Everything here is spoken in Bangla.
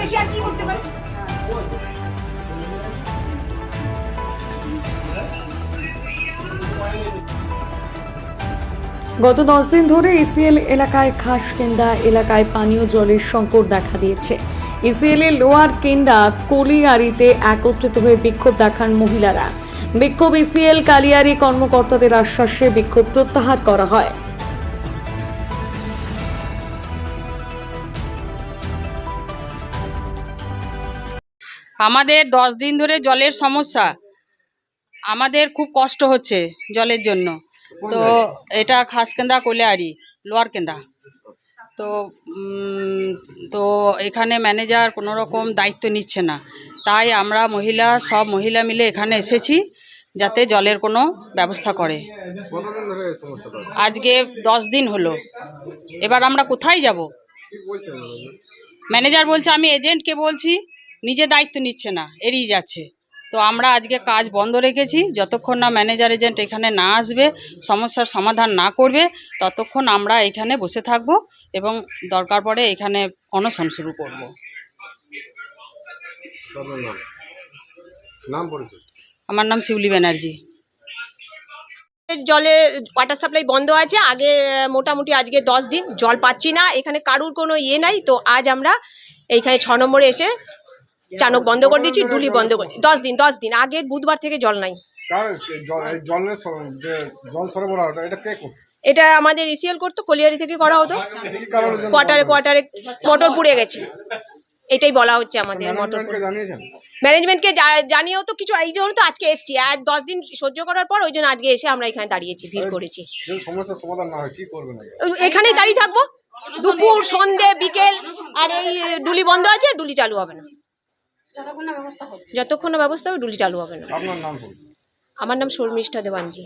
বেশি আর কি পারে? গত দশ দিন ধরে ইসিএল এলাকায় খাসকেন্দা এলাকায় পানীয় জলের সংকট দেখা দিয়েছে। ইসিএল এর লোয়ার কেন্ডা কলিয়ারিতে একত্রিত হয়ে বিক্ষোভ দেখান মহিলারা। বিক্ষোভ ইসিএল কালিয়ারি কর্মকর্তাদের আশ্বাসে বিক্ষোভ প্রত্যাহার করা হয়। আমাদের দশ দিন ধরে জলের সমস্যা। আমাদের খুব কষ্ট হচ্ছে জলের জন্য। তো এটা খাসকেন্দা কোলেয়ারি লোয়ার কেন্দা। তো তো এখানে ম্যানেজার কোনো রকম দায়িত্ব নিচ্ছে না। তাই আমরা মহিলা সব মহিলা মিলে এখানে এসেছি যাতে জলের কোনো ব্যবস্থা করে? আজকে দশ দিন হলো। এবার আমরা কোথায় যাব? ম্যানেজার বলছে আমি এজেন্টকে বলছি নিজে দায়িত্ব নিচ্ছে না এড়িয়ে যাচ্ছে। তো আমরা আজকে কাজ বন্ধ রেখেছি যতক্ষণ না ম্যানেজার এজেন্ট এখানে না আসবে সমস্যার সমাধান না করবে ততক্ষণ আমরা এখানে বসে থাকব এবং দরকার পড়ে এখানে অনশন শুরু করব। আমার নাম শিউলি ব্যানার্জি। জলের ওয়াটার সাপ্লাই বন্ধ আছে আগে মোটামুটি আজকে দশ দিন জল পাচ্ছি না এখানে কারুর কোনো ইয়ে নাই তো আজ আমরা এইখানে ছ নম্বরে এসে চানক বন্ধ করে দিচ্ছি ডুলি বন্ধ করে দশ দিন দশ দিন। আগে বুধবার থেকে জল নাই। এটা কে করছে এটা আমাদের ইসিএল করতো কলিয়ারি থেকে করা হতো। কোয়ার্টারে কোয়ার্টারে মোটর পুড়ে গেছে। এটাই বলা হচ্ছে আমাদের মোটর ম্যানেজমেন্টকে জানিয়েও তো কিছু এই জন্য তো আজকে এসছি। আর দশ দিন সহ্য করার পর ওই জন্য আজকে এসে আমরা এখানে দাঁড়িয়েছি ভিড় করেছি। যদি সমস্যার সমাধান না হয় কি করবেন আগে? এখানেই দাঁড়িয়ে থাকব। দুপুর সন্ধে বিকেল আর এই ডুলি বন্ধ আছে ডুলি চালু হবে না। যতক্ষণ না ব্যবস্থা হবে। ডুলি চালু হবে না। আপনার নাম বলুন। আমার নাম শর্মিষ্ঠা দেবানজি